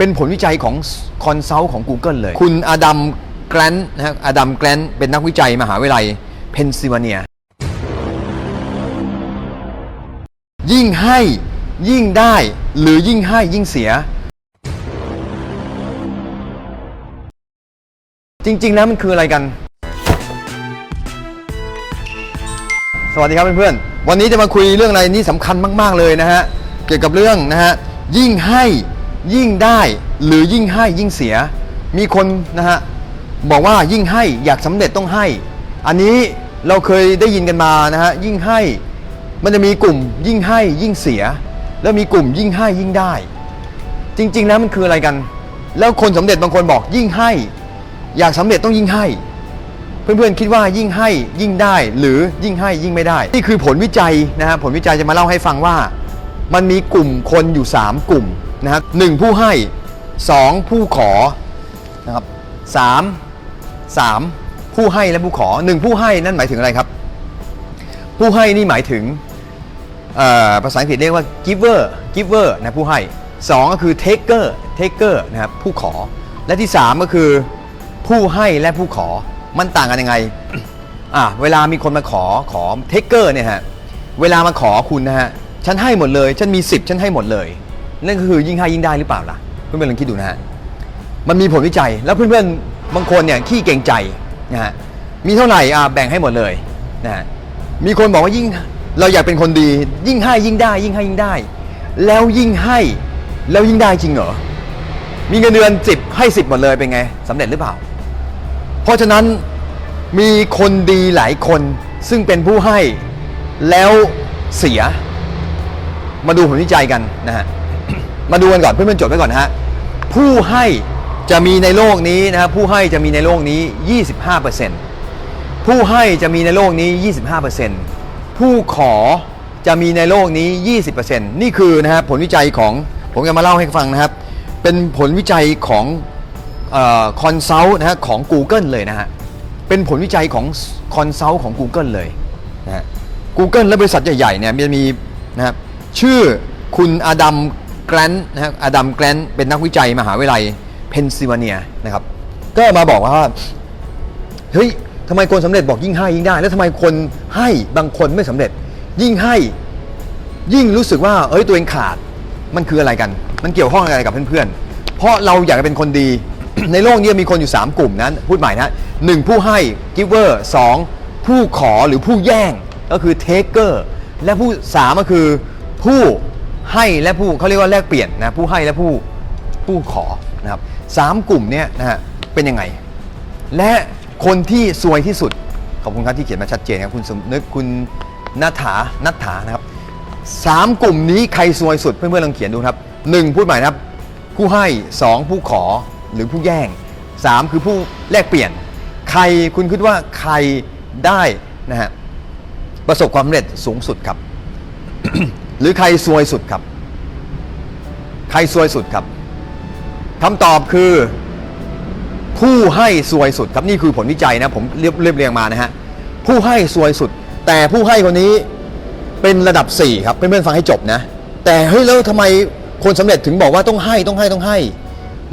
เป็นผลวิจัยของคอนซัลท์ของ Google เลย คุณอดัมแกรนนะฮะอดัมแกรนเป็นนักวิจัยมหาวิทยาลัยเพนซิลเวเนีย ยิ่งให้ยิ่งได้หรือยิ่งให้ยิ่งเสีย จริง ๆ แล้วมันคืออะไรกัน สวัสดีครับเพื่อนๆ วันนี้จะมาคุยเรื่องอะไรนี่สำคัญมาก ๆ เลยนะฮะ เกี่ยวกับเรื่องนะฮะ ยิ่งให้ ยิ่งได้หรือยิ่งให้ยิ่งเสีย มีคนนะฮะบอกว่ายิ่งให้อยากสำเร็จต้องให้ อันนี้เราเคยได้ยินกันมานะฮะยิ่งให้มันจะมีกลุ่มยิ่งให้ยิ่งเสีย แล้วมีกลุ่มยิ่งให้ยิ่งได้ จริงๆแล้วมันคืออะไรกัน แล้วคนสำเร็จบางคนบอกยิ่งให้ อยากสำเร็จต้องยิ่งให้ เพื่อนๆคิดว่ายิ่งให้ยิ่งได้ หรือยิ่งให้ยิ่งไม่ได้ นี่คือผลวิจัยนะฮะผลวิจัยจะมาเล่าให้ฟังว่า มันมีกลุ่มคนอยู่ 3 กลุ่ม นะครับหนึ่งผู้ให้ 2 ผู้ขอนะครับสามสามผู้ให้และผู้ขอหนึ่งผู้ให้นั่นหมายถึงอะไรครับ ผู้ให้นี่หมายถึงภาษาอังกฤษเรียกว่า giver giver นะผู้ให้สองก็คือ taker taker นะครับผู้ขอ และที่สามก็คือผู้ให้และผู้ขอมันต่างกันยังไงอะเวลามีคนมาขอขอเทคเกอร์เนี่ยฮะเวลามาขอคุณนะฮะฉันให้หมดเลย ฉันมี 10 ฉันให้หมดเลย นั่นก็คือยิ่งให้ยิ่งได้หรือเปล่าล่ะเพื่อนๆลองคิดดูนะฮะมันมีผลวิจัยแล้วเพื่อนๆบางคนเนี่ยขี้เก่งใจนะฮะมีเท่าไหร่อะแบ่งให้หมดเลยนะฮะมีคนบอกว่ายิ่งเราอยากเป็นคนดี ยิ่งให้ยิ่งได้ ยิ่งให้ยิ่งได้ แล้วยิ่งให้แล้วยิ่งได้จริงเหรอมีเงินเดือน10ให้10หมดเลยเป็นไงสำเร็จหรือเปล่า เพราะฉะนั้นมีคนดีหลายคนซึ่งเป็นผู้ให้แล้วเสีย มาดูผลวิจัยกันนะฮะ มาดูกันก่อนเพื่อนๆจดไว้ก่อนนะฮะผู้ให้จะมีในโลกนี้นะครับผู้ให้จะมีในโลกนี้ 25%ผู้ให้จะมีในโลกนี้ 25%ผู้ขอจะมีในโลกนี้ 20%นี่คือนะฮะผลวิจัยของผมจะมาเล่าให้ฟังนะครับ เป็นผลวิจัยของคอนซัลท์นะฮะของ Google เลยนะฮะเป็นผลวิจัยของคอนซัลท์ของ Google เลยนะฮะ Google และบริษัทใหญ่ๆเนี่ยมันจะมีนะครับชื่อคุณอดัม แกรนต์นะครับอดัมแกรนต์เป็นนักวิจัยมหาวิทยาลัยเพนซิลเวเนียนะครับ ก็มาบอกว่าเฮ้ยทำไมคนสำเร็จบอกยิ่งให้ยิ่งได้ แล้วทำไมคนให้บางคนไม่สำเร็จ ยิ่งให้ ยิ่งรู้สึกว่า เอ้ยตัวเองขาด มันคืออะไรกัน มันเกี่ยวข้องอะไรกับเพื่อนๆ เพราะเราอยากจะเป็นคนดี ในโลกนี้มีคนอยู่ 3 กลุ่มนั้น พูดใหม่นะหนึ่งผู้ให้ giver 2ผู้ขอหรือผู้แย่งก็คือ taker และผู้สามก็คือผู้ ให้และผู้เขาเรียกว่าแลกเปลี่ยนนะผู้ให้และผู้ผู้ขอนะครับสามกลุ่มเนี้ยนะฮะเป็นยังไง และคนที่ซวยที่สุดขอบคุณครับที่เขียนมาชัดเจนครับคุณสมนึกคุณนัฐานัฐานะครับสามกลุ่มนี้ใครซวยสุดเพื่อนๆลองเขียนดูครับหนึ่งพูดใหม่นะครับผู้ให้สองผู้ขอหรือผู้แย่งสามคือผู้แลกเปลี่ยน ใครคุณคิดว่าใครได้นะฮะประสบความสำเร็จสูงสุดครับ หรือใครซวยสุดครับ ใครซวยสุดครับคำตอบคือผู้ให้ซวยสุดครับนี่คือผลวิจัยนะผมเรียบเรียบเรียงมานะฮะผู้ให้ซวยสุด แต่ผู้ให้คนนี้เป็นระดับ 4 ครับเพื่อนๆฟังให้จบนะ แต่เฮ้ยแล้วทำไมคนสำเร็จถึงบอกว่าต้องให้ต้องให้ต้องให้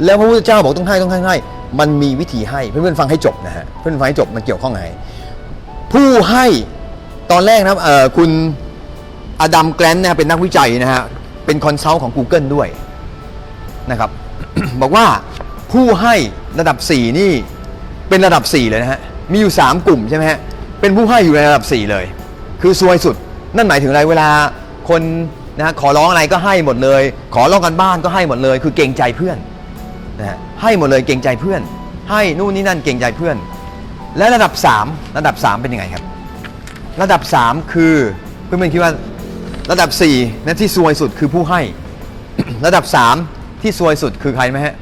แล้วพระพุทธเจ้าบอกต้องให้ต้องให้ให้ มันมีวิธีให้เพื่อนๆฟังให้จบนะฮะเพื่อนๆฟังให้จบมันเกี่ยวข้องไงผู้ให้ตอนแรกนะเออคุณ อดัมแกรนนะเป็นนักวิจัยนะฮะ เป็นคอนซัลท์ของ Google ด้วยนะครับ บอกว่าผู้ให้ระดับ 4 นี่เป็นระดับ 4 เลยนะฮะ มีอยู่ 3 กลุ่มใช่ไหมฮะ เป็นผู้ให้อยู่ในระดับ 4 เลย คือซวยสุด นั่นหมายถึงอะไรเวลาคนนะฮะขอร้องอะไรก็ให้หมดเลย ขอร้องกันบ้านก็ให้หมดเลย คือเกรงใจเพื่อนนะฮะให้หมดเลยเกรงใจเพื่อน ให้นู่นนี่นั่นเกรงใจเพื่อน และระดับ 3 ระดับ 3 เป็นยังไงครับ ระดับ 3 คือเพื่อนๆคิดว่า ระดับ4นะที่ซวยสุดคือผู้ให้ ระดับ 3 ที่ซวยสุดคือใครไหมฮะ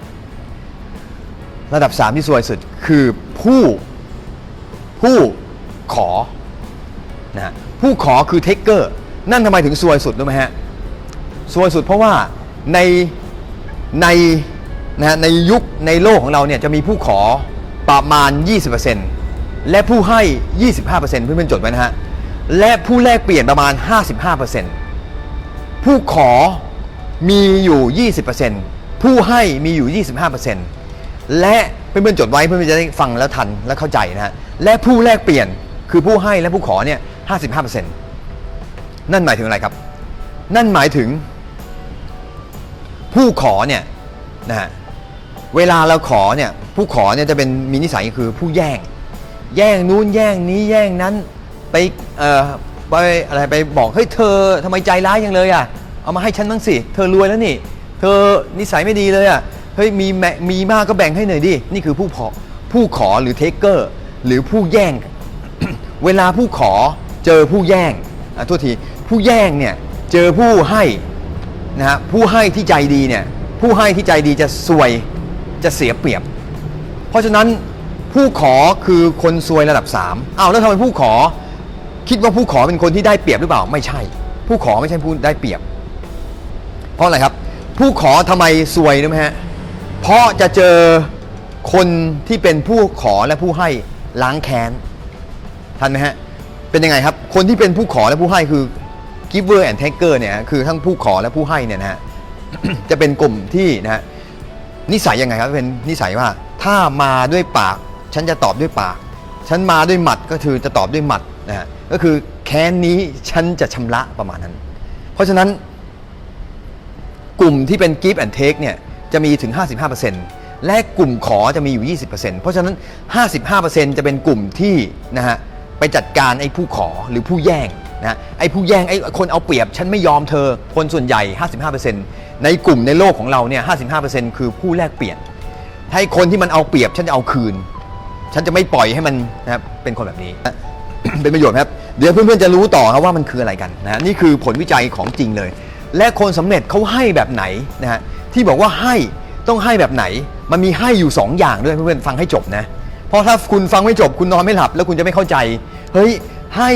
ระดับ 3 ที่ซวยสุดคือผู้ผู้ขอนะฮะผู้ขอคือเทคเกอร์นั่นทำไมถึงซวยสุดรู้ไหมฮะซวยสุดเพราะว่าในในนะฮะในยุคในโลกของเราเนี่ยจะมีผู้ขอประมาณ 20%และผู้ให้ 25%เพื่อนๆจดไว้นะฮะ และผู้แลกเปลี่ยนประมาณ 55%ผู้ขอมีอยู่ 20%ผผู้ให้มีอยู่ 25%และเพื่อนๆจดไว้เพื่อนๆจะได้ฟังแล้วทันและเข้าใจนะฮะและผู้แลกเปลี่ยนคือผู้ให้และผู้ขอเนี่ย 55%นั่นหมายถึงอะไรครับ นั่นหมายถึง ผู้ขอเนี่ยนะฮะเวลาเราขอเนี่ยผู้ขอเนี่ยจะเป็นมีนิสัยคือผู้แย่ง แย่งนู้นแย่งนี้แย่งนั้น ไปเอ่อไปอะไรไปบอกเฮ้ยเธอทำไมใจร้ายอยังเลยอะเอามาให้ฉันบ้างสิ เธอรวยแล้วนี่ เธอนิสัยไม่ดีเลยอะเฮ้ยมีแมมีมากก็แบ่งให้หน่อยดิ นี่คือผู้ขอผู้ขอหรือเทคเกอร์หรือผู้แย่ง เวลาผู้ขอเจอผู้แย่งอะโทษทีผู้แย่งเนี่ยเจอผู้ให้นะฮะผู้ให้ที่ใจดีเนี่ยผู้ให้ที่ใจดีจะซวยจะเสียเปรียบ เพราะฉะนั้นผู้ขอคือคนซวยระดับ3อ้าวแล้วทำไมผู้ขอ คิดว่าผู้ขอเป็นคนที่ได้เปรียบหรือเปล่า ไม่ใช่ ผู้ขอไม่ใช่ผู้ได้เปรียบ เพราะอะไรครับ ผู้ขอทำไมซวยรู้ไหมฮะเพราะจะเจอคนที่เป็นผู้ขอและผู้ให้ล้างแค้นทันไหมฮะเป็นยังไงครับ คนที่เป็นผู้ขอและผู้ให้คือ giver and taker เนี่ยคือทั้งผู้ขอและผู้ให้เนี่ยนะฮะจะเป็นกลุ่มที่นะฮะนิสัยยังไงครับเป็นนิสัยว่า ถ้ามาด้วยปาก ฉันจะตอบด้วยปาก ฉันมาด้วยหมัดก็คือจะตอบด้วยหมัดนะฮะก็คือแค้นนี้ฉันจะชำระประมาณนั้น เพราะฉะนั้น กลุ่มที่เป็น give and take เนี่ยจะมีถึง 55%และกลุ่มขอจะมีอยู่ 20%เพราะฉะนั้น 55%จะเป็นกลุ่มที่นะฮะไปจัดการไอ้ผู้ขอหรือผู้แย่งนะฮะไอ้ผู้แย่งไอ้คนเอาเปรียบ ฉันไม่ยอมเธอ คนส่วนใหญ่ 55%ในกลุ่มในโลกของเราเนี่ย 55%คือผู้แลกเปลี่ยนให้คนที่มันเอาเปรียบฉันจะเอาคืน ฉันจะไม่ปล่อยให้มันนะครับเป็นคนแบบนี้ เป็นประโยชน์ครับ เดี๋ยวเพื่อนๆจะรู้ต่อครับว่ามันคืออะไรกันนะนี่คือผลวิจัยของจริงเลย และคนสำเร็จเขาให้แบบไหนนะฮะที่บอกว่าให้ต้องให้แบบไหน มันมีให้อยู่ 2 อย่างด้วยเพื่อนๆฟังให้จบนะเพราะถ้าคุณฟังไม่จบคุณนอนไม่หลับ แล้วคุณจะไม่เข้าใจ เฮ้ยให้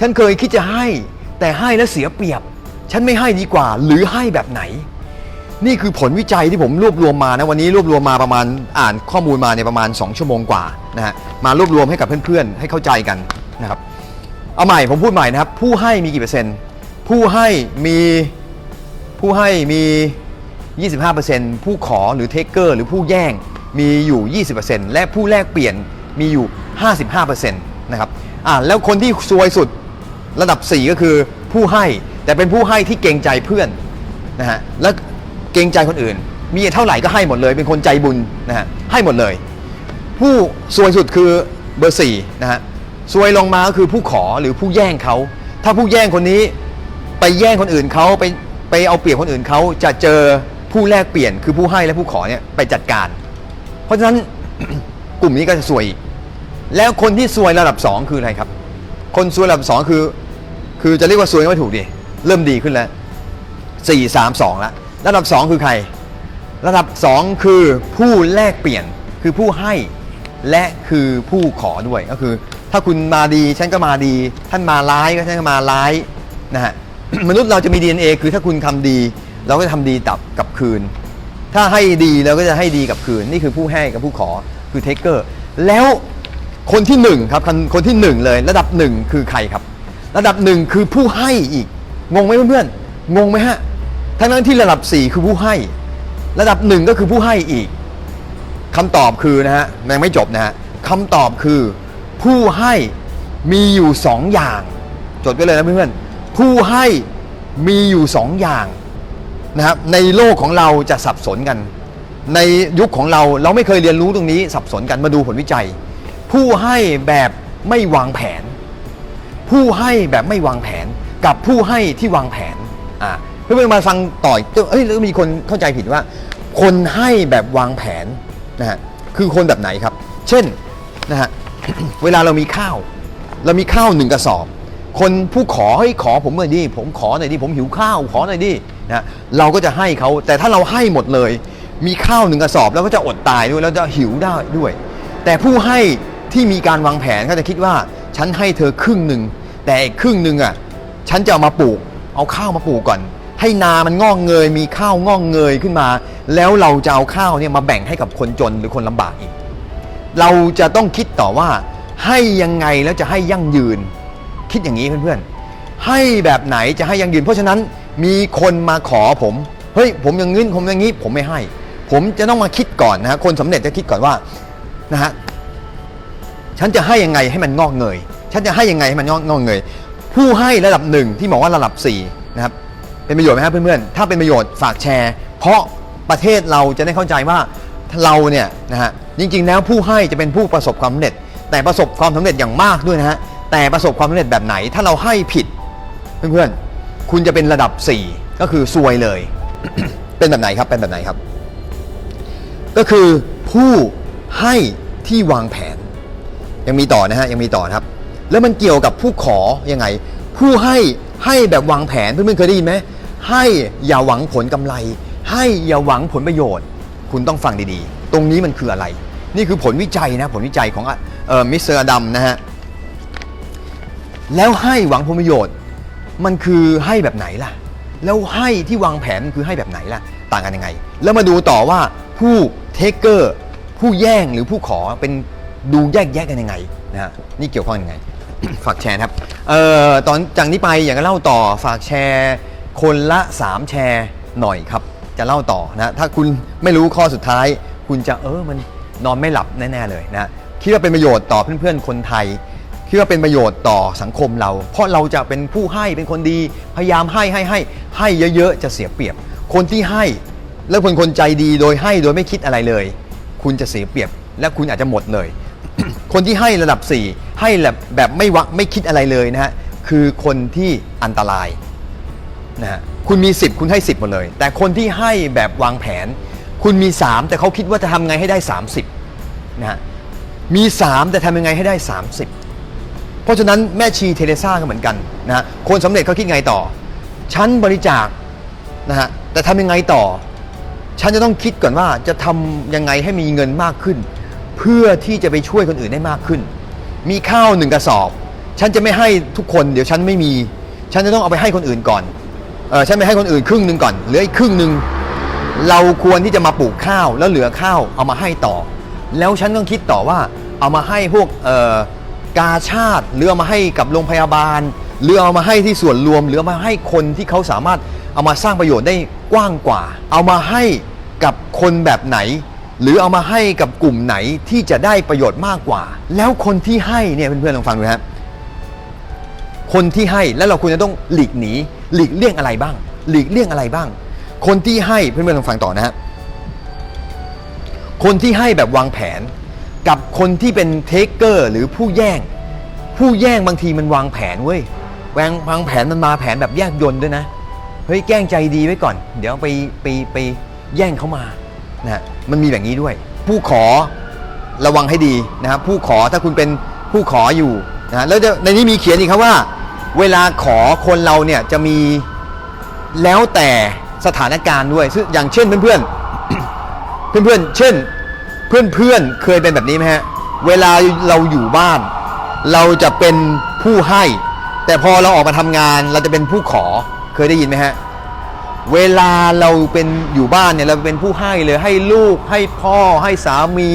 ฉันเคยคิดจะให้ แต่ให้แล้วเสียเปรียบ ฉันไม่ให้ดีกว่า หรือให้แบบไหน นี่คือผลวิจัยที่ผมรวบรวมมานะวันนี้รวบรวมมาประมาณอ่านข้อมูลมาเนี่ยประมาณ 2 ชั่วโมงกว่า นะฮะมารวบรวมให้กับเพื่อนๆ ให้เข้าใจกันนะครับเอาใหม่ผมพูดใหม่นะครับ ผู้ให้มีกี่เปอร์เซ็นต์ผู้ให้มีผู้ให้มี 25%ผู้ขอหรือเทคเกอร์หรือผู้แย่งมีอยู่ 20%และผู้แลกเปลี่ยนมีอยู่ 55%นะครับอ่าแล้วคนที่ซวยสุดระดับ 4 ก็คือผู้ให้แต่เป็นผู้ให้ที่เกรงใจเพื่อนนะฮะแล้วเกรงใจคนอื่น มีเท่าไหร่ก็ให้หมดเลย เป็นคนใจบุญนะฮะให้หมดเลย ผู้ซวยสุดคือเบอร์สี่นะฮะซวยลงมาก็คือผู้ขอหรือผู้แย่งเขา ถ้าผู้แย่งคนนี้ไปแย่งคนอื่นเขาไปไปเอาเปรียบคนอื่นเขาจะเจอผู้แลกเปลี่ยนคือผู้ให้และผู้ขอเนี่ยไปจัดการ เพราะฉะนั้นกลุ่มนี้ก็จะซวยอีกแล้วคนที่ซวยระดับสองคืออะไรครับ คนซวยระดับสองคือ คือจะเรียกว่าซวยก็ไม่ถูกดิเริ่มดีขึ้นแล้ว4 3 2แล้วระดับ 2 คือใคร ระดับ 2 คือผู้แลกเปลี่ยนคือผู้ให้ และคือผู้ขอด้วยก็คือ ถ้าคุณมาดีฉันก็มาดี ท่านมาร้ายก็ฉันก็มาร้ายนะฮะมนุษย์เราจะมี DNA คือถ้าคุณทำดี เราก็จะทำดีกลับกับคืน ถ้าให้ดีเราก็จะให้ดีกับคืน นี่คือผู้ให้กับผู้ขอคือเทคเกอร์แล้วคนที่หนึ่งครับคนคนที่หนึ่งเลย ระดับหนึ่งคือใครครับ ระดับหนึ่งคือผู้ให้อีกงงไหมเพื่อนๆงงไหมฮะทั้งนั้นที่ระดับ4คือผู้ให้ ระดับหนึ่งก็คือผู้ให้อีก คำตอบคือนะฮะยังไม่จบนะฮะคำตอบคือผู้ให้มีอยู่2อย่าง จดไว้เลยนะเพื่อนๆผู้ให้มีอยู่2อย่างนะครับในโลกของเราจะสับสนกัน ในยุคของเราเราไม่เคยเรียนรู้ตรงนี้สับสนกันมาดูผลวิจัย ผู้ให้แบบไม่วางแผน ผู้ให้แบบไม่วางแผนกับผู้ให้ที่วางแผนอ่าเพื่อนๆมาฟังต่อยเอ้ยแล้วมีคนเข้าใจผิดว่า คนให้แบบวางแผน นะฮะคือคนแบบไหนครับ เช่นนะฮะเวลาเรามีข้าว เรามีข้าวหนึ่งกระสอบ คนผู้ขอเฮ้ขอผมหน่อยดิผมขอหน่อยดิผมหิวข้าวขอหน่อยดินะฮะเราก็จะให้เขาแต่ถ้าเราให้หมดเลย มีข้าวหนึ่งกระสอบแล้วก็จะอดตายด้วยแล้วจะหิวได้ด้วย แต่ผู้ให้ที่มีการวางแผนเขาจะคิดว่า ฉันให้เธอครึ่งหนึ่งแต่อีกครึ่งหนึ่งอะฉันจะเอามาปลูก เอาข้าวมาปลูกก่อน ให้นามันงอกเงย มีข้าวงอกเงยขึ้นมา แล้วเราจะเอาข้าวเนี่ยมาแบ่งให้กับคนจนหรือคนลำบากอีก เราจะต้องคิดต่อว่า ให้ยังไงแล้วจะให้ยั่งยืน คิดอย่างนี้เพื่อนๆ ให้แบบไหนจะให้ยั่งยืน เพราะฉะนั้นมีคนมาขอผมเฮ้ยผมอย่างงี้ผมอย่างนี้ผมไม่ให้ ผมจะต้องมาคิดก่อนนะฮะคนสำเร็จจะคิดก่อนว่านะฮะฉันจะให้ยังไงให้มันงอกเงย ฉันจะให้ยังไงให้มันงอกงอกเงย ผู้ให้ระดับหนึ่งที่บอกว่าระดับสี่นะครับ เป็นประโยชน์ไหมครับเพื่อนๆ ถ้าเป็นประโยชน์ฝากแชร์ เพราะประเทศเราจะได้เข้าใจว่าเราเนี่ยนะฮะจริงๆแล้วผู้ให้จะเป็นผู้ประสบความสำเร็จ แต่ประสบความสำเร็จอย่างมากด้วยนะฮะแต่ประสบความสำเร็จแบบไหน ถ้าเราให้ผิดเพื่อนๆ คุณจะเป็นระดับ 4 ก็คือซวยเลย เป็นแบบไหนครับเป็นแบบไหนครับ ก็คือผู้ให้ที่วางแผน ยังมีต่อนะฮะยังมีต่อครับ แล้วมันเกี่ยวกับผู้ขอยังไง ผู้ให้ให้แบบวางแผนเพื่อนๆเคยได้ยินไหม ให้อย่าหวังผลกำไร ให้อย่าหวังผลประโยชน์ คุณต้องฟังดีๆ ตรงนี้มันคืออะไร นี่คือผลวิจัยนะผลวิจัยของมิสเตอร์อดัมนะฮะแล้วให้หวังผลประโยชน์ มันคือให้แบบไหนล่ะ แล้วให้ที่วางแผนมันคือให้แบบไหนล่ะ ต่างกันยังไง แล้วมาดูต่อว่าผู้เทคเกอร์ผู้แย่งหรือผู้ขอเป็นดูแยกแยะกันยังไงนะฮะนี่เกี่ยวข้องยังไง ฝากแชร์ครับเอ่อตอนจากนี้ไปอยากจะเล่าต่อฝากแชร์ คนละ 3 แชร์หน่อยครับ จะเล่าต่อนะถ้าคุณไม่รู้ข้อสุดท้าย คุณจะเออมันนอนไม่หลับแน่ๆเลยนะคิดว่าเป็นประโยชน์ต่อเพื่อนๆคนไทยคิดว่าเป็นประโยชน์ต่อสังคมเรา เพราะเราจะเป็นผู้ให้เป็นคนดีพยายามให้ให้ให้ให้เยอะๆ จะเสียเปรียบ คนที่ให้แล้วเป็นคนใจดีโดยให้โดยไม่คิดอะไรเลย คุณจะเสียเปรียบ และคุณอาจจะหมดเลย คนที่ให้ระดับ 4 ให้แบบแบบไม่วักไม่คิดอะไรเลยนะฮะคือคนที่อันตราย นะฮะคุณมี 10 คุณให้ 10หมดเลย แต่คนที่ให้แบบวางแผน คุณมี 3 แต่เขาคิดว่าจะทำไงให้ได้ 30นะฮะมี 3 แต่ทำยังไงให้ได้ 30 เพราะฉะนั้นแม่ชีเทเรซ่าก็เหมือนกันนะฮะคนสำเร็จเขาคิดไงต่อ ฉันบริจาคนะฮะแต่ทำยังไงต่อ ฉันจะต้องคิดก่อนว่าจะทำยังไงให้มีเงินมากขึ้น เพื่อที่จะไปช่วยคนอื่นได้มากขึ้น มีข้าวหนึ่งกระสอบ ฉันจะไม่ให้ทุกคน เดี๋ยวฉันไม่มี ฉันจะต้องเอาไปให้คนอื่นก่อน เออฉันไปให้คนอื่นครึ่งหนึ่งก่อนเหลืออีกครึ่งหนึ่งเราควรที่จะมาปลูกข้าวแล้วเหลือข้าวเอามาให้ต่อ แล้วฉันต้องคิดต่อว่าเอามาให้พวกเอ่อกาชาติหรือเอามาให้กับโรงพยาบาลหรือเอามาให้ที่ส่วนรวมหรือเอามาให้คนที่เขาสามารถเอามาสร้างประโยชน์ได้กว้างกว่า เอามาให้กับคนแบบไหน หรือเอามาให้กับกลุ่มไหนที่จะได้ประโยชน์มากกว่า แล้วคนที่ให้เนี่ยเพื่อนๆลองฟังดูครับคนที่ให้แล้วเราควรจะต้องหลีกหนี หลีกเลี่ยงอะไรบ้าง หลีกเลี่ยงอะไรบ้าง คนที่ให้เพื่อนๆลองฟังต่อนะฮะคนที่ให้แบบวางแผน กับคนที่เป็นเทคเกอร์หรือผู้แย่ง ผู้แย่งบางทีมันวางแผนเว้ยวางวางแผนมันมาแผนแบบแยกยนต์ด้วยนะเฮ้ยแกล้งใจดีไว้ก่อน เดี๋ยวไปไปไปแย่งเขามานะฮะมันมีแบบนี้ด้วย ผู้ขอระวังให้ดีนะครับผู้ขอถ้าคุณเป็นผู้ขออยู่นะฮะแล้วในนี้มีเขียนอีกครับว่า เวลาขอคนเราเนี่ยจะมีแล้วแต่สถานการณ์ด้วยซึ่งอย่างเช่นเพื่อนๆ เพื่อนๆ เช่น เพื่อนๆ เคยเป็นแบบนี้ไหมฮะ เวลาเราอยู่บ้าน เราจะเป็นผู้ให้ แต่พอเราออกมาทำงานเราจะเป็นผู้ขอ เคยได้ยินไหมฮะ เวลาเราเป็นอยู่บ้านเนี่ยเราเป็นผู้ให้เลย ให้ลูก ให้พ่อ ให้สามี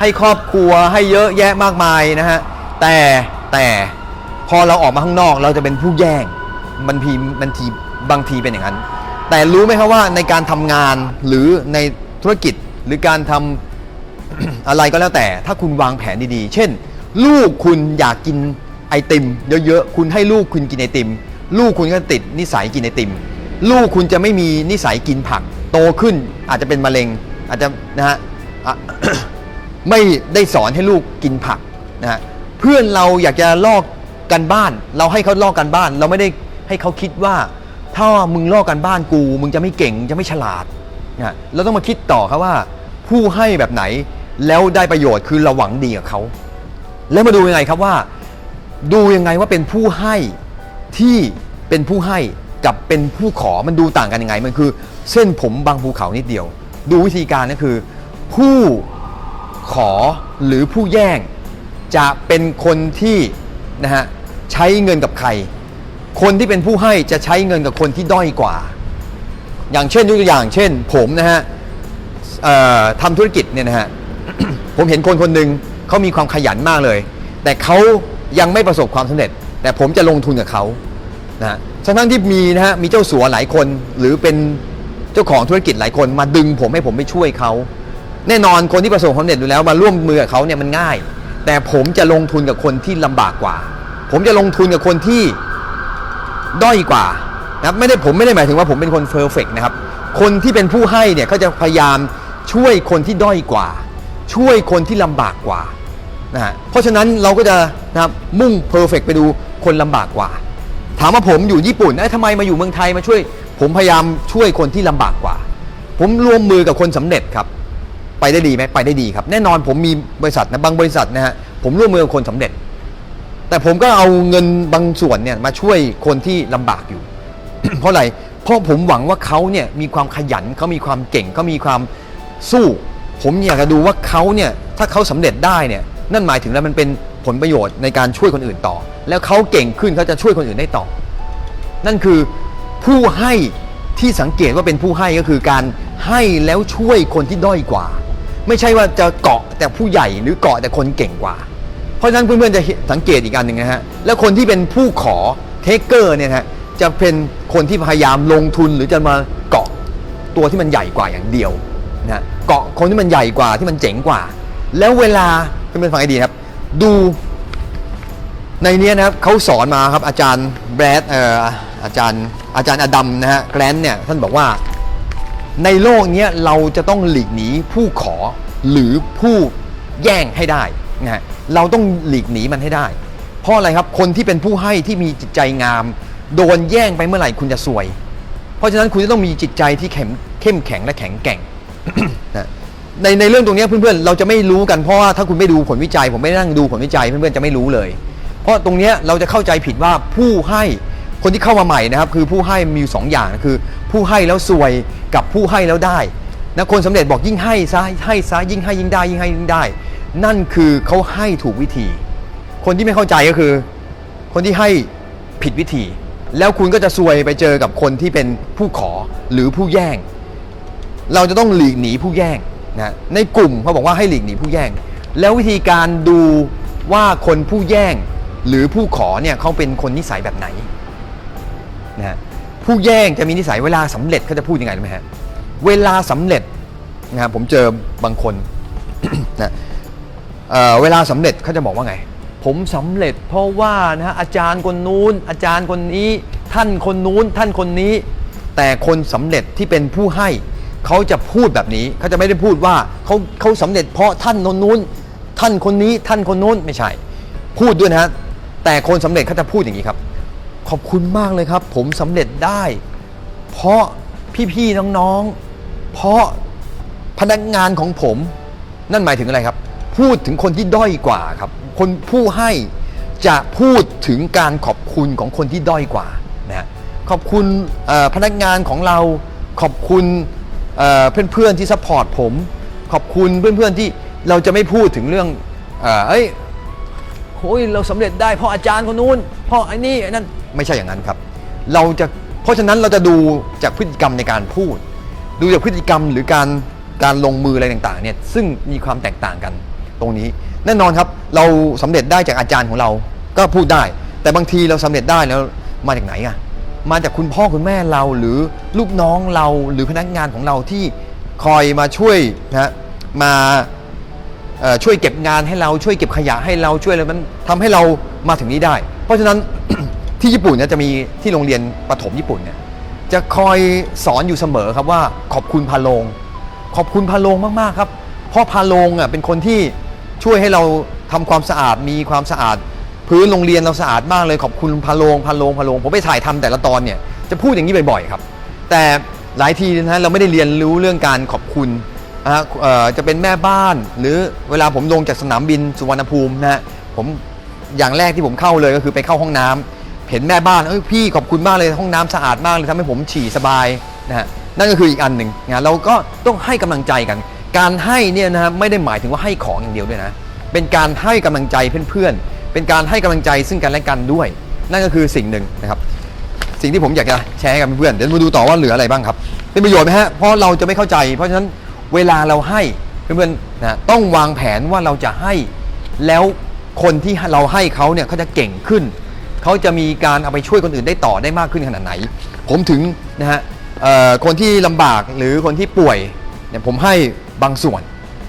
ให้ครอบครัว ให้เยอะแยะมากมายนะฮะ แต่แต่ อเราออกมาข้างนอกเราจะเป็นผู้แย่งบางทีบางทีบางทีเป็นอย่างนั้น แต่รู้ไหมครับว่าในการทำงานหรือในธุรกิจหรือการทำอะไรก็แล้วแต่ ถ้าคุณวางแผนดีๆ เช่น ลูกคุณอยากกินไอติม เยอะๆ คุณให้ลูกคุณกินไอติม ลูกคุณก็ติดนิสัยกินไอติม ลูกคุณจะไม่มีนิสัยกินผัก โตขึ้นอาจจะเป็นมะเร็ง อาจจะนะฮะไม่ได้สอนให้ลูกกินผักนะฮะเพื่อนเราอยากจะลอก กันบ้าน เราให้เขาลอกกันบ้าน เราไม่ได้ให้เขาคิดว่า ถ้ามึงลอกกันบ้านกู มึงจะไม่เก่งจะไม่ฉลาดนะฮะเราต้องมาคิดต่อครับว่า ผู้ให้แบบไหนแล้วได้ประโยชน์คือเราหวังดีกับเขาแล้วมาดูยังไงครับว่า ดูยังไงว่าเป็นผู้ให้ที่เป็นผู้ให้กับเป็นผู้ขอมันดูต่างกันยังไง มันคือ เส้นผมบางภูเขานิดเดียว ดูวิธีการก็คือ ผู้ขอหรือผู้แย่ง จะเป็นคนที่ นะฮะใช้เงินกับใคร คนที่เป็นผู้ให้จะใช้เงินกับคนที่ด้อยกว่า อย่างเช่นยกตัวอย่าง เช่น ผมนะฮะทำธุรกิจเนี่ยนะฮะผมเห็นคนคนหนึ่งเขามีความขยันมากเลย แต่เขายังไม่ประสบความสำเร็จ แต่ผมจะลงทุนกับเขานะฮะทั้งที่มีนะฮะมีเจ้าสัวหลายคนหรือเป็นเจ้าของธุรกิจหลายคนมาดึงผมให้ผมไปช่วยเขาแน่นอนคนที่ประสบความสำเร็จอยู่แล้วมาร่วมมือกับเขาเนี่ยมันง่าย แต่ผมจะลงทุนกับคนที่ลำบากกว่า ผมจะลงทุนกับคนที่ด้อยกว่านะครับไม่ได้ผมไม่ได้หมายถึงว่าผมเป็นคนเพอร์เฟกนะครับ คนที่เป็นผู้ให้เนี่ยเขาจะพยายามช่วยคนที่ด้อยกว่า ช่วยคนที่ลำบากกว่านะฮะเพราะฉะนั้นเราก็จะนะครับมุ่งเพอร์เฟกไปดูคนลำบากกว่า ถามว่าผมอยู่ญี่ปุ่นเอ้ยทำไมมาอยู่เมืองไทยมาช่วย ผมพยายามช่วยคนที่ลำบากกว่า ผมร่วมมือกับคนสำเร็จครับ ไปได้ดีไหมไปได้ดีครับ แน่นอนผมมีบริษัทนะบางบริษัทนะฮะผมร่วมมือกับคนสำเร็จ แต่ผมก็เอาเงินบางส่วนเนี่ยมาช่วยคนที่ลำบากอยู่ เพราะอะไรเพราะผมหวังว่าเขาเนี่ยมีความขยันเขามีความเก่งเขามีความสู้ ผมอยากจะดูว่าเขาเนี่ยถ้าเขาสำเร็จได้เนี่ยนั่นหมายถึงแล้วมันเป็นผลประโยชน์ในการช่วยคนอื่นต่อ แล้วเขาเก่งขึ้นเขาจะช่วยคนอื่นได้ต่อ นั่นคือผู้ให้ที่สังเกตว่าเป็นผู้ให้ก็คือการให้แล้วช่วยคนที่ด้อยกว่า ไม่ใช่ว่าจะเกาะแต่ผู้ใหญ่หรือเกาะแต่คนเก่งกว่า เพราะฉะนั้นเพื่อนๆจะสังเกตอีกอันหนึ่งนะฮะแล้วคนที่เป็นผู้ขอเทคเกอร์เนี่ยนะฮะจะเป็นคนที่พยายามลงทุนหรือจะมาเกาะตัวที่มันใหญ่กว่าอย่างเดียวนะฮะเกาะคนที่มันใหญ่กว่าที่มันเจ๋งกว่า แล้วเวลาเพื่อนๆฟังให้ดีครับ ดูในเนี้ยนะครับเขาสอนมาครับอาจารย์แบรดเอ่ออาจารย์อาจารย์อดัมนะฮะแกรนท์เนี่ยท่านบอกว่า ในโลกนี้เราจะต้องหลีกหนีผู้ขอหรือผู้แย่งให้ได้นะฮะเราต้องหลีกหนีมันให้ได้ เพราะอะไรครับคนที่เป็นผู้ให้ที่มีจิตใจงาม โดนแย่งไปเมื่อไหร่คุณจะซวย เพราะฉะนั้นคุณจะต้องมีจิตใจที่เข้มเข้มแข็งและแข็งแกร่งนะในในเรื่องตรงนี้เพื่อนๆเราจะไม่รู้กันเพราะว่าถ้าคุณไม่ดูผลวิจัย ผมไม่นั่งดูผลวิจัยเพื่อนๆจะไม่รู้เลย เพราะตรงนี้เราจะเข้าใจผิดว่าผู้ให้คนที่เข้ามาใหม่นะครับ คือผู้ให้มีอยู่สองอย่างคือ ผู้ให้แล้วซวย กับผู้ให้แล้วได้นะคนสำเร็จบอกยิ่งให้ซะให้ซะยิ่งให้ยิ่งได้ยิ่งให้ยิ่งได้ นั่นคือเขาให้ถูกวิธี คนที่ไม่เข้าใจก็คือ คนที่ให้ผิดวิธี แล้วคุณก็จะซวยไปเจอกับคนที่เป็นผู้ขอหรือผู้แย่ง เราจะต้องหลีกหนีผู้แย่งนะในกลุ่มเขาบอกว่าให้หลีกหนีผู้แย่ง แล้ววิธีการดูว่าคนผู้แย่งหรือผู้ขอเนี่ยเขาเป็นคนนิสัยแบบไหนนะฮะ ผู้แย่งจะมีนิสัยเวลาสำเร็จเขาจะพูดยังไงรู้ไหมฮะเวลาสำเร็จนะครับผมเจอบางคนนะเเวลาสำเร็จเขาจะบอกว่าไง ผมสำเร็จ เพราะว่านะฮะอาจารย์คนนู้น อาจารย์คนนี้ ท่านคนนู้น ท่านคนนี้ แต่คนสำเร็จที่เป็นผู้ให้เขาจะพูดแบบนี้เขาจะไม่ได้พูดว่าเขาเขาสำเร็จเพราะท่านนนู้น ท่านคนนี้ท่านคนนู้นไม่ใช่ พูดด้วยนะฮะแต่คนสำเร็จเขาจะพูดอย่างนี้ครับ ขอบคุณมากเลยครับ ผมสำเร็จได้ เพราะพี่ๆน้องๆ เพราะพนักงานของผมนั่นหมายถึงอะไรครับ พูดถึงคนที่ด้อยกว่าครับ คนผู้ให้จะพูดถึงการขอบคุณของคนที่ด้อยกว่านะฮะขอบคุณพนักงานของเราขอบคุณเอ่อเพื่อนๆที่ซัพพอร์ตผม ขอบคุณเพื่อนๆที่เราจะไม่พูดถึงเรื่องเอ้ยโอ้ยเราสำเร็จได้เพราะอาจารย์คนนู้นเพราะไอ้นี่ไอ้นั่น ไม่ใช่อย่างนั้นครับ เราจะเพราะฉะนั้นเราจะดูจากพฤติกรรมในการพูด ดูจากพฤติกรรมหรือการการลงมืออะไรต่างๆเนี่ยซึ่งมีความแตกต่างกันตรงนี้ แน่นอนครับเราสำเร็จได้จากอาจารย์ของเราก็พูดได้ แต่บางทีเราสำเร็จได้แล้วมาจากไหนอะมาจากคุณพ่อคุณแม่เราหรือลูกน้องเราหรือพนักงานของเราที่คอยมาช่วยนะมาช่วยเก็บงานให้เราช่วยเก็บขยะให้เราช่วยอะไรมันทำให้เรามาถึงนี้ได้ เพราะฉะนั้น ที่ญี่ปุ่นเนี่ยจะมีที่โรงเรียนประถมญี่ปุ่นเนี่ยจะคอยสอนอยู่เสมอครับว่าขอบคุณพาโลง ขอบคุณพาโลงมากๆครับ เพราะพาโลงอะเป็นคนที่ช่วยให้เราทำความสะอาดมีความสะอาด พื้นโรงเรียนเราสะอาดมากเลยขอบคุณพาโลงพาโลงพาโลงผมไปถ่ายทำแต่ละตอนเนี่ยจะพูดอย่างนี้บ่อยๆครับ แต่หลายทีนะฮะเราไม่ได้เรียนรู้เรื่องการขอบคุณนะฮะจะเป็นแม่บ้าน หรือเวลาผมลงจากสนามบินสุวรรณภูมินะฮะผมอย่างแรกที่ผมเข้าเลยก็คือไปเข้าห้องน้ำ เห็นแม่บ้านเอ้ยพี่ขอบคุณมากเลยห้องน้ำสะอาดมากเลยทำให้ผมฉี่สบายนะฮะนั่นก็คืออีกอันหนึ่งนะเราก็ต้องให้กำลังใจกัน การให้เนี่ยนะฮะไม่ได้หมายถึงว่าให้ของอย่างเดียวด้วยนะเป็นการให้กำลังใจเพื่อนๆ เป็นการให้กำลังใจซึ่งกันและกันด้วย นั่นก็คือสิ่งหนึ่งนะครับสิ่งที่ผมอยากจะแชร์ให้กับเพื่อนเดี๋ยวมาดูต่อว่าเหลืออะไรบ้างครับ เป็นประโยชน์ไหมฮะเพราะเราจะไม่เข้าใจ เพราะฉะนั้นเวลาเราให้เพื่อนๆนะต้องวางแผนว่าเราจะให้แล้วคนที่เราให้เขาเนี่ยเขาจะเก่งขึ้น เขาจะมีการเอาไปช่วยคนอื่นได้ต่อได้มากขึ้นขนาดไหน ผมถึงนะฮะคนที่ลำบากหรือคนที่ป่วยเนี่ยผมให้บางส่วน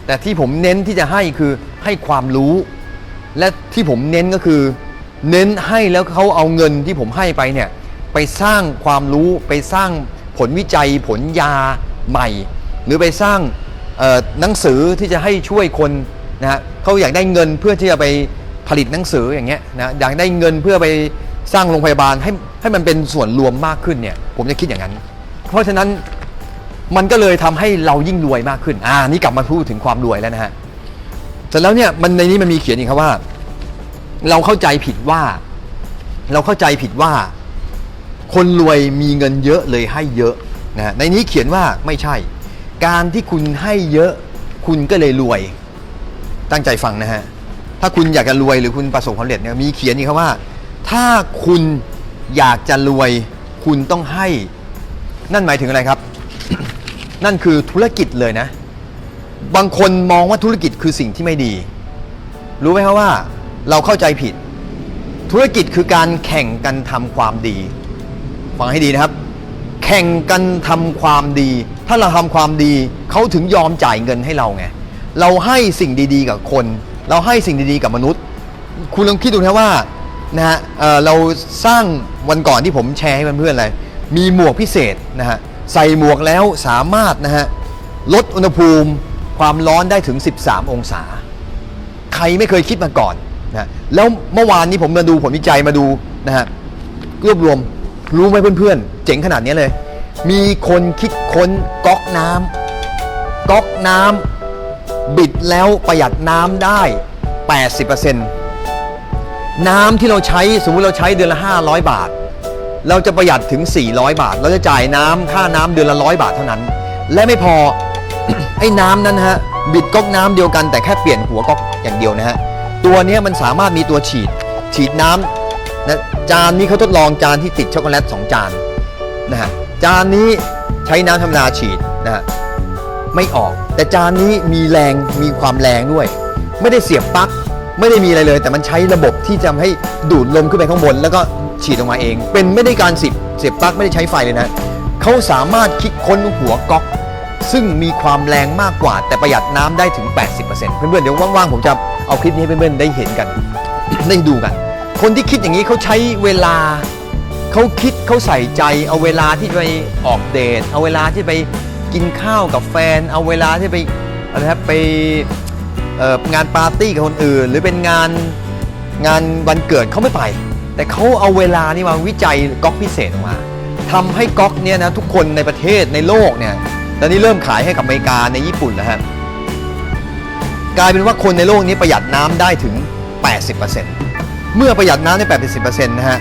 แต่ที่ผมเน้นที่จะให้คือให้ความรู้ และที่ผมเน้นก็คือ เน้นให้แล้วเขาเอาเงินที่ผมให้ไปเนี่ยไปสร้างความรู้ไปสร้างผลวิจัยผลยาใหม่ หรือไปสร้างหนังสือที่จะให้ช่วยคนนะฮะเขาอยากได้เงินเพื่อที่จะไป ลิตหนังสืออย่างเงี้ยนะอยากได้เงินเพื่อไปสร้างโรงพยาบาลให้ให้มันเป็นส่วนรวมมากขึ้นเนี่ยผมจะคิดอย่างนั้น เพราะฉะนั้นมันก็เลยทำให้เรายิ่งรวยมากขึ้น อ่า นี่กลับมาพูดถึงความรวยแล้วนะฮะเสร็จแล้วเนี่ยมันในนี้มันมีเขียนอีกครับว่า เราเข้าใจผิดว่า เราเข้าใจผิดว่า คนรวยมีเงินเยอะเลยให้เยอะนะฮะในนี้เขียนว่าไม่ใช่ การที่คุณให้เยอะ คุณก็เลยรวย ตั้งใจฟังนะฮะ ถ้าคุณอยากจะรวยหรือคุณประสบความสำเร็จเนี่ยมีเขียนนี่ครับว่า ถ้าคุณอยากจะรวย คุณต้องให้ นั่นหมายถึงอะไรครับ นั่นคือธุรกิจเลยนะ บางคนมองว่าธุรกิจคือสิ่งที่ไม่ดี รู้ไหมครับว่า เราเข้าใจผิด ธุรกิจคือการแข่งกันทำความดีฟังให้ดีนะครับ แข่งกันทำความดี ถ้าเราทำความดีเขาถึงยอมจ่ายเงินให้เราไงเราให้สิ่งดี ๆ กับคน เราให้สิ่งดีๆกับมนุษย์ คุณลองคิดดูนะว่านะฮะเเราสร้างวันก่อนที่ผมแชร์ให้เพื่อนๆอะไรมีหมวกพิเศษนะฮะใส่หมวกแล้วสามารถนะฮะลดอุณหภูมิความร้อนได้ถึง 13 องศา ใครไม่เคยคิดมาก่อนนะแล้วเมื่อวานนี้ผมมาดูผลวิจัยมาดูนะฮะรวบรวมรู้ไหมเพื่อนๆ เจ๋งขนาดนี้เลย มีคนคิดค้นก๊อกน้ำก๊อกน้ำ บิดแล้วประหยัดน้ำได้ 80%น้ำที่เราใช้สมมติเราใช้เดือนละ 500 บาท เราจะประหยัดถึง 400 บาท เราจะจ่ายน้ำค่าน้ำเดือนละร้อยบาทเท่านั้น และไม่พอ ไอ้น้ำนั้นฮะบิดก๊อกน้ำเดียวกันแต่แค่เปลี่ยนหัวก๊อกอย่างเดียวนะฮะตัวนี้มันสามารถมีตัวฉีด ฉีดน้ำนะจานนี้เขาทดลองจานที่ติดช็อกโกแลต2จานนะฮะจานนี้ใช้น้ำธรรมดาฉีดนะฮะ ไม่ออก แต่จานนี้มีแรงมีความแรงด้วย ไม่ได้เสียบปลั๊กไม่ได้มีอะไรเลย แต่มันใช้ระบบที่จะให้ดูดลมขึ้นไปข้างบน แล้วก็ฉีดออกมาเอง เป็นไม่ได้การเสียบเสียบปลั๊กไม่ได้ใช้ไฟเลยนะเขาสามารถคิดค้นหัวก๊อก ซึ่งมีความแรงมากกว่า แต่ประหยัดน้ำได้ถึง 80%เพื่อนๆเดี๋ยวว่างๆผมจะเอาคลิปนี้ให้เพื่อนๆได้เห็นกันได้ดูกัน คนที่คิดอย่างนี้เขาใช้เวลาเขาคิดเขาใส่ใจเอาเวลาที่ไปออกเดทเอาเวลาที่ไป กินข้าวกับแฟน เอาเวลาที่ไปอะไรครับไปงานปาร์ตี้กับคนอื่น หรือเป็นงานงานวันเกิดเขาไม่ไป แต่เขาเอาเวลานี่มาวิจัยก๊อกพิเศษออกมาทำให้ก๊อกเนี่ยนะทุกคนในประเทศในโลกเนี่ยตอนนี้เริ่มขายให้กับอเมริกาในญี่ปุ่นแล้วฮะกลายเป็นว่าคนในโลกนี้ประหยัดน้ำได้ถึง 80%เมื่อประหยัดน้ำได้ 80%นะฮะ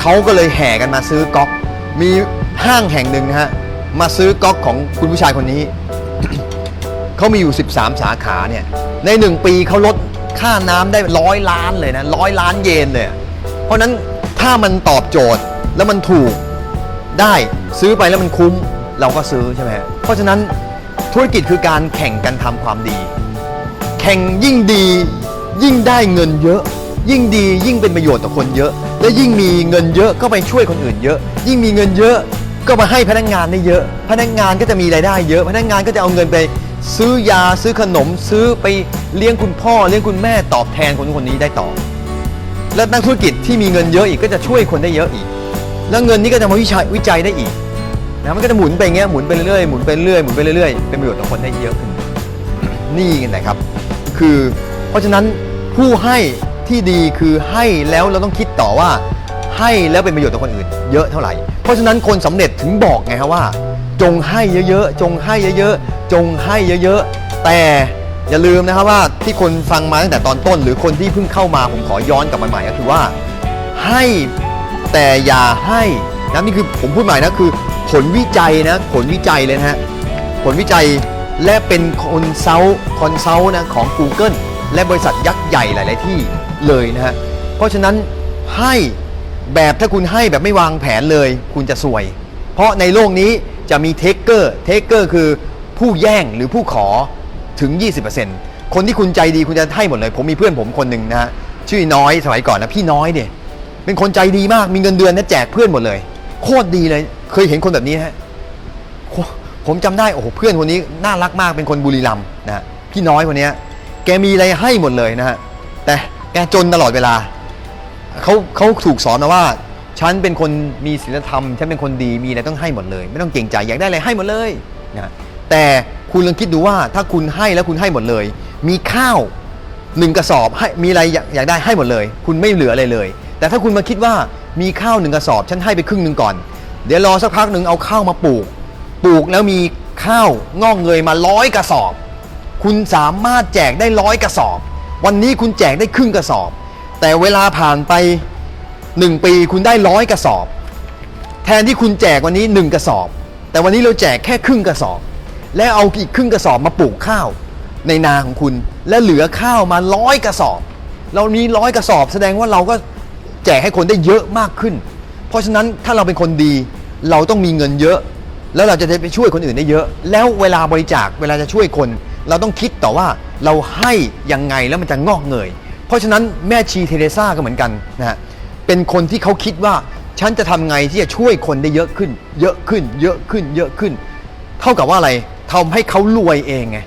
เขาก็เลยแห่กันมาซื้อก๊อกมีห้างแห่งหนึ่งนะฮะ มาซื้อก๊อกของคุณผู้ชายคนนี้ เขามีอยู่ 13 สาขาเนี่ย ใน1ปีเขาลดค่าน้ำได้ร้อยล้านเลยนะร้อยล้านเยนเลย เพราะนั้นถ้ามันตอบโจทย์แล้วมันถูกได้ซื้อไปแล้วมันคุ้มเราก็ซื้อใช่ไหมเพราะฉะนั้นธุรกิจคือการแข่งกันทำความดี แข่งยิ่งดียิ่งได้เงินเยอะ ยิ่งดียิ่งเป็นประโยชน์ต่อคนเยอะ และยิ่งมีเงินเยอะก็ไปช่วยคนอื่นเยอะ ยิ่งมีเงินเยอะ ก็มาให้พนักงานได้เยอะ พนักงานก็จะมีรายได้เยอะ พนักงานก็จะเอาเงินไป ซื้อยาซื้อขนมซื้อไปเลี้ยงคุณพ่อเลี้ยงคุณแม่ตอบแทนคนคนนี้ได้ต่อ และนักธุรกิจที่มีเงินเยอะอีกก็จะช่วยคนได้เยอะอีก แล้วเงินนี้ก็จะมาวิจัยวิจัยได้อีกนะมันก็จะหมุนไปเงี้ยหมุนไปเรื่อยหมุนไปเรื่อยหมุนไปเรื่อยเป็นประโยชน์ต่อคนได้เยอะขึ้นนี่ไงนะครับ คือเพราะฉะนั้นผู้ให้ที่ดีคือให้แล้วเราต้องคิดต่อว่า ให้แล้วเป็นประโยชน์ต่อคนอื่น เยอะเท่าไหร่ ราะฉะนั้นคนสำเร็จถึงบอกไงครับว่า จงให้เยอะๆจงให้เยอะๆจงให้เยอะๆแต่อย่าลืมนะครับว่าที่คนฟังมาตั้งแต่ตอนต้น หรือคนที่เพิ่งเข้ามาผมขอย้อนกลับมาใหม่ก็คือว่า ให้แต่อย่าให้นะนี่คือผมพูดใหม่นะคือ ผลวิจัยนะผลวิจัยเลยนะฮะผลวิจัยและเป็นคอนซัลคอนซัลนะของ Google และบริษัทยักษ์ใหญ่หลาย ๆ ที่เลยนะฮะเพราะฉะนั้นให้ แบบถ้าคุณให้แบบไม่วางแผนเลย คุณจะซวย เพราะในโลกนี้จะมีเทคเกอร์เทคเกอร์คือผู้แย่งหรือผู้ขอถึง 20%คนที่คุณใจดีคุณจะให้หมดเลย ผมมีเพื่อนผมคนหนึ่งนะฮะชื่อน้อยสมัยก่อนนะพี่น้อยเนี่ยเป็นคนใจดีมากมีเงินเดือนนะแจกเพื่อนหมดเลย โคตรดีเลย เคยเห็นคนแบบนี้ฮะผมจำได้โอ้โหเพื่อนคนนี้น่ารักมากเป็นคนบุรีรัมย์นะพี่น้อยคนนี้แกมีอะไรให้หมดเลยนะฮะแต่แกจนตลอดเวลา เขาเขาถูกสอนมาว่า ฉันเป็นคนมีศีลธรรม ฉันเป็นคนดีมีอะไรต้องให้หมดเลย ไม่ต้องเกรงใจอยากได้อะไรให้หมดเลยนะแต่คุณลองคิดดูว่าถ้าคุณให้แล้วคุณให้หมดเลย มีข้าวหนึ่งกระสอบให้มีอะไรอยากได้ให้หมดเลย คุณไม่เหลืออะไรเลย แต่ถ้าคุณมาคิดว่ามีข้าวหนึ่งกระสอบฉันให้ไปครึ่งหนึ่งก่อน เดี๋ยวรอสักพักหนึ่งเอาข้าวมาปลูก ปลูกแล้วมีข้าวงอกเงยมาร้อยกระสอบ คุณสามารถแจกได้ร้อยกระสอบ วันนี้คุณแจกได้ครึ่งกระสอบ แต่เวลาผ่านไปหนึ่งปีคุณได้ร้อยกระสอบ แทนที่คุณแจกวันนี้หนึ่งกระสอบ แต่วันนี้เราแจกแค่ครึ่งกระสอบ และเอาอีกครึ่งกระสอบมาปลูกข้าว ในนาของคุณและเหลือข้าวมาร้อยกระสอบ เรามีร้อยกระสอบ แสดงว่าเราก็แจกให้คนได้เยอะมากขึ้น เพราะฉะนั้นถ้าเราเป็นคนดี เราต้องมีเงินเยอะ แล้วเราจะได้ไปช่วยคนอื่นได้เยอะ แล้วเวลาบริจาคเวลาจะช่วยคน เราต้องคิดต่อว่าเราให้ยังไงแล้วมันจะงอกเงย เพราะฉะนั้นแม่ชีเทเรซาก็เหมือนกันนะฮะเป็นคนที่เขาคิดว่าฉันจะทำไงที่จะช่วยคนได้เยอะขึ้น เยอะขึ้น เยอะขึ้น เยอะขึ้น เท่ากับว่าอะไรทำให้เขารวยเองไง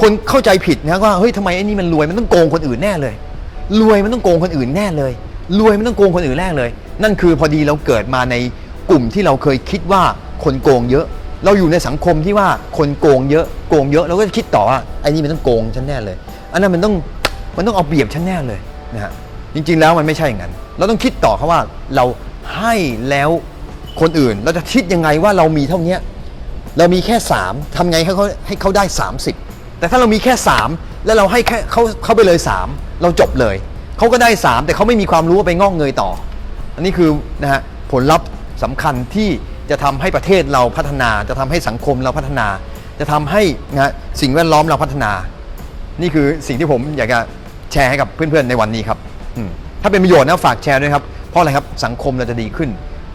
คนเข้าใจผิดนะว่าเฮ้ยทำไมไอ้นี่มันรวยมันต้องโกงคนอื่นแน่เลย รวยมันต้องโกงคนอื่นแน่เลยรวยมันต้องโกงคนอื่นแน่เลย นั่นคือพอดีเราเกิดมาในกลุ่มที่เราเคยคิดว่าคนโกงเยอะ เราอยู่ในสังคมที่ว่าคนโกงเยอะโกงเยอะเราก็จะคิดต่อว่าไอ้นี่มันต้องโกงฉันแน่เลย อันนั้นมันต้อง มันต้องเอาเปรียบฉันแน่เลยนะฮะจริง ๆ แล้วมันไม่ใช่อย่างนั้น เราต้องคิดต่อเขาว่าเราให้แล้วคนอื่น เราจะคิดยังไงว่าเรามีเท่านี้เรามีแค่ 3ทำไงให้เขาให้เขาได้ 30 แต่ถ้าเรามีแค่ 3 แล้วเราให้แค่เขาเขาไปเลย 3 เราจบเลย เขาก็ได้ 3 แต่เขาไม่มีความรู้ว่าไปงอกเงยต่อ อันนี้คือนะฮะผลลัพธ์สำคัญที่จะทำให้ประเทศเราพัฒนา จะทำให้สังคมเราพัฒนา จะทำให้นะฮะสิ่งแวดล้อมเราพัฒนา นี่คือสิ่งที่ผมอยากจะ ชร์ให้กับเพื่อนๆในวันนี้ครับอืมถ้าเป็นประโยชน์นะฝากแชร์ด้วยครับ เพราะอะไรครับสังคมเราจะดีขึ้น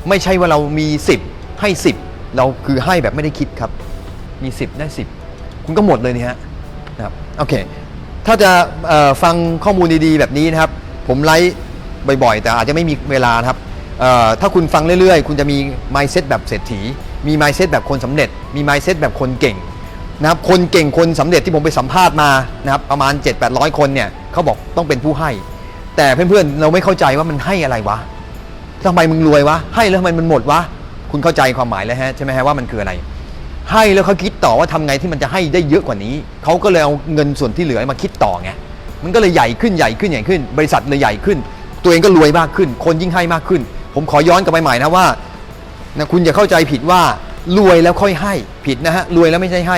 ไม่ใช่ว่าเรามี 10 ให้ 10 เราคือให้แบบไม่ได้คิดครับ มี 10 ได้ 10 คุณก็หมดเลยนี่ฮะนะครับโอเค ถ้าจะเอ่อฟังข้อมูลดีๆ แบบนี้นะครับ ผมไลฟ์บ่อยๆ แต่อาจจะไม่มีเวลานะครับเอ่อถ้าคุณฟังเรื่อยๆ คุณจะมี mindset แบบเศรษฐี มี mindset แบบคนสำเร็จ มี mindset แบบคนเก่งนะครับคนเก่งคนสำเร็จที่ผมไปสัมภาษณ์มานะครับประมาณ 7 8 0 0 คนเนี่ย เขาบอกต้องเป็นผู้ให้ แต่เพื่อนๆเราไม่เข้าใจว่ามันให้อะไรวะทำไมมึงรวยวะให้แล้วทำไมมันหมดวะคุณเข้าใจความหมายแล้วฮะใช่ไหมฮะว่ามันคืออะไร ให้แล้วเขาคิดต่อว่าทำไงที่มันจะให้ได้เยอะกว่านี้เขาก็เลยเอาเงินส่วนที่เหลือมาคิดต่อไงมันก็เลยใหญ่ขึ้นใหญ่ขึ้นใหญ่ขึ้น บริษัทเลยใหญ่ขึ้น ตัวเองก็รวยมากขึ้น คนยิ่งให้มากขึ้น ผมขอย้อนกลับไปใหม่นะว่านะคุณอย่าเข้าใจผิดว่ารวยแล้วค่อยให้ผิดนะฮะรวยแล้วไม่ใช่ให้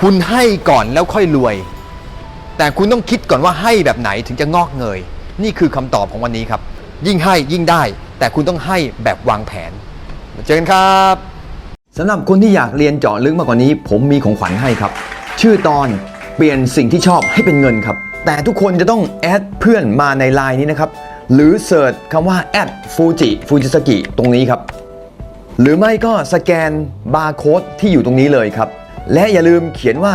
คุณให้ก่อนแล้วค่อยรวย แต่คุณต้องคิดก่อนว่าให้แบบไหนถึงจะงอกเงย นี่คือคำตอบของวันนี้ครับ ยิ่งให้ยิ่งได้ แต่คุณต้องให้แบบวางแผนเจอกันครับสำหรับคนที่อยากเรียนเจาะลึกมากกว่านี้ ผมมีของขวัญให้ครับ ชื่อตอนเปลี่ยนสิ่งที่ชอบให้เป็นเงินครับ แต่ทุกคนจะต้องแอดเพื่อนมาในไลน์นี้นะครับ หรือเสิร์ชคำว่าแอดฟูจิฟูจิสกิตรงนี้ครับ หรือไม่ก็สแกนบาร์โค้ดที่อยู่ตรงนี้เลยครับ และอย่าลืมเขียนว่า